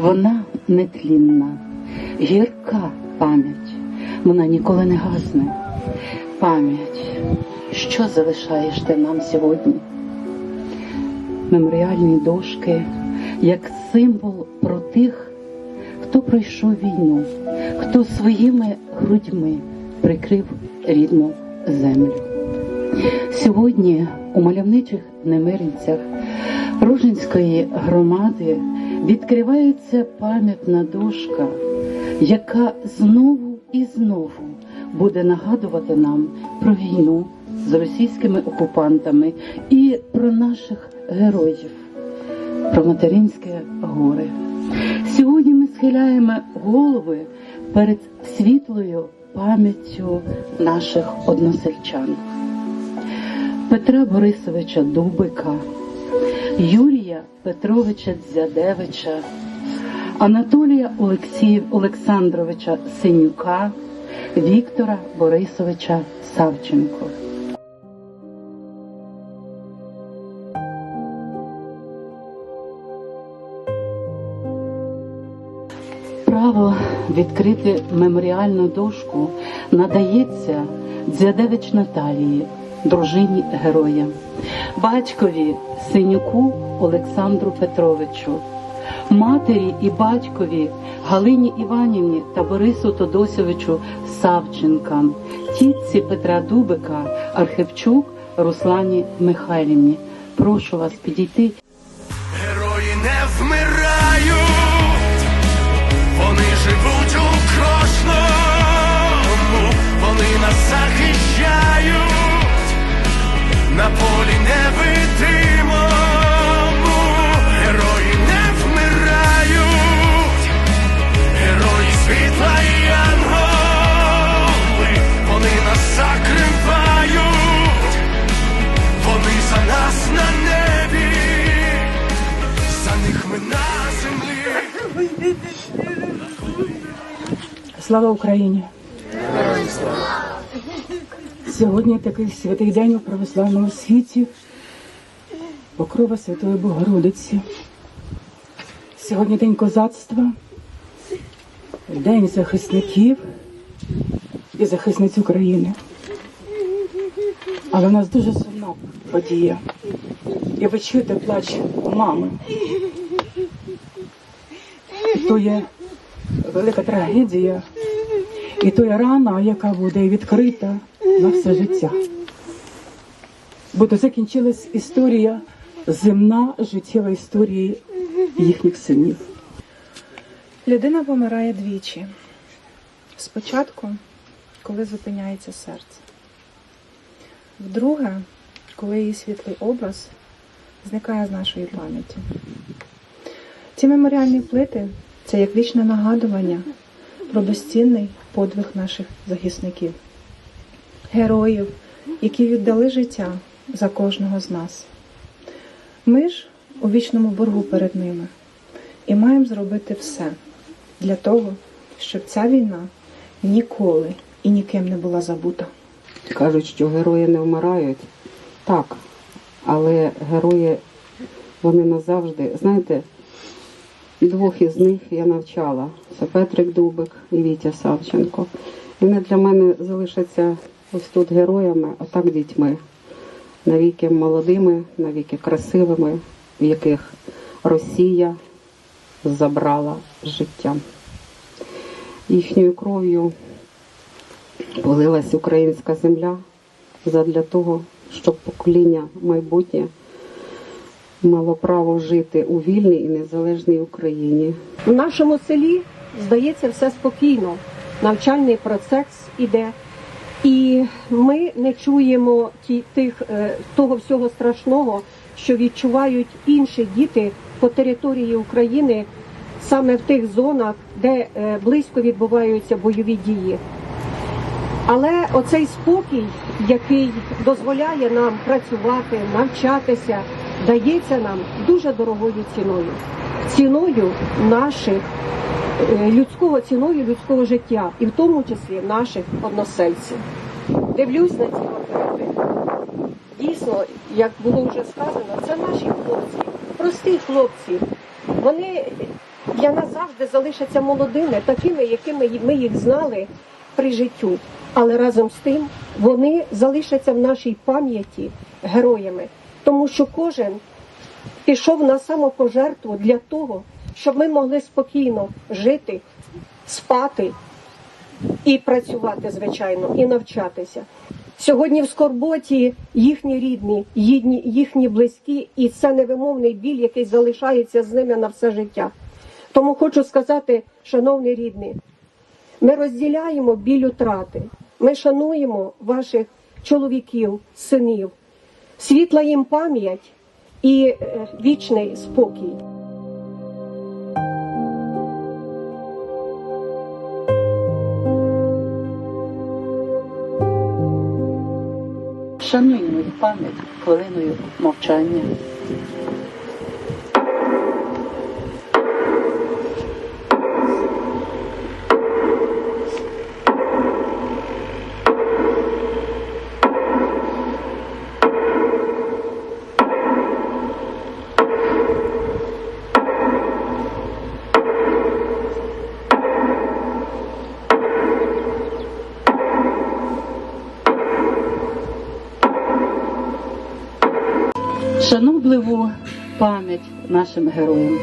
Вона нетлінна, гірка пам'ять, вона ніколи не гасне. Пам'ять, що залишаєш ти нам сьогодні? Меморіальні дошки як символ про тих, хто пройшов війну, хто своїми грудьми прикрив рідну землю. Сьогодні у мальовничих немиринцях Ружинської громади відкривається пам'ятна дошка, яка знову і знову буде нагадувати нам про війну з російськими окупантами і про наших героїв, про материнське горе. Сьогодні ми схиляємо голови перед світлою пам'яттю наших односельчан. Петра Борисовича Дубика, Юрія Петровича Дзядевича, Анатолія Олексіїв Олександровича Синюка, Віктора Борисовича Савченко. Право відкрити меморіальну дошку надається Дзядевич Наталії, дружині героя, батькові Синюку Олександру Петровичу, матері і батькові Галині Іванівні та Борису Тодосовичу Савченкам, тітці Петра Дубика, Архивчук Руслані Михайлівні. Прошу вас підійти. Герої не вмирають, вони живуть у крошному, вони нас захищають на полі невидимому. Герої не вмирають, герої світла і янголи, вони нас закривають, вони за нас на небі. За них ми на землі. Слава Україні! Сьогодні такий святий день у православному світі, покрова Святої Богородиці. Сьогодні день козацтва, день захисників і захисниць України. Але в нас дуже сумна подія. І ви чуєте плач мами. То є велика трагедія, і то є рана, яка буде відкрита на все життя. Бо то закінчилась історія, земна життєва історія їхніх синів. Людина помирає двічі. Спочатку, коли зупиняється серце. Вдруге, коли її світлий образ зникає з нашої пам'яті. Ці меморіальні плити це як вічне нагадування про безцінний подвиг наших захисників, героїв, які віддали життя за кожного з нас. Ми ж у вічному боргу перед ними і маємо зробити все для того, щоб ця війна ніколи і ніким не була забута. Кажуть, що герої не вмирають. Так, але герої вони назавжди. Знаєте, двох із них я навчала. Це Петрик Дубик і Вітя Савченко. І вони для мене залишаться ось тут героями, а так дітьми. Навіки молодими, навіки красивими, в яких Росія забрала життя. Їхньою кров'ю полилась українська земля задля того, щоб покоління майбутнє мало право жити у вільній і незалежній Україні. В нашому селі, здається, все спокійно. Навчальний процес іде. І ми не чуємо ті, тих, е, того всього страшного, що відчувають інші діти по території України, саме в тих зонах, де е, близько відбуваються бойові дії. Але оцей спокій, який дозволяє нам працювати, навчатися, дається нам дуже дорогою ціною. Ціною наших людського ціною людського життя, і в тому числі наших односельців. Дивлюсь на ці портрети. Дійсно, як було вже сказано, це наші хлопці, прості хлопці. Вони для нас завжди залишаться молодими, такими, якими ми їх знали при життю. Але разом з тим вони залишаться в нашій пам'яті героями, тому що кожен пішов на самопожертву для того, щоб ми могли спокійно жити, спати і працювати, звичайно, і навчатися. Сьогодні в скорботі їхні рідні, їхні, їхні близькі, і це невимовний біль, який залишається з ними на все життя. Тому хочу сказати, шановні рідні, ми розділяємо біль утрати, ми шануємо ваших чоловіків, синів, світла їм пам'ять і е, вічний спокій. Шануємо їх пам'ять хвилиною мовчання. Шанобливу пам'ять нашим героям.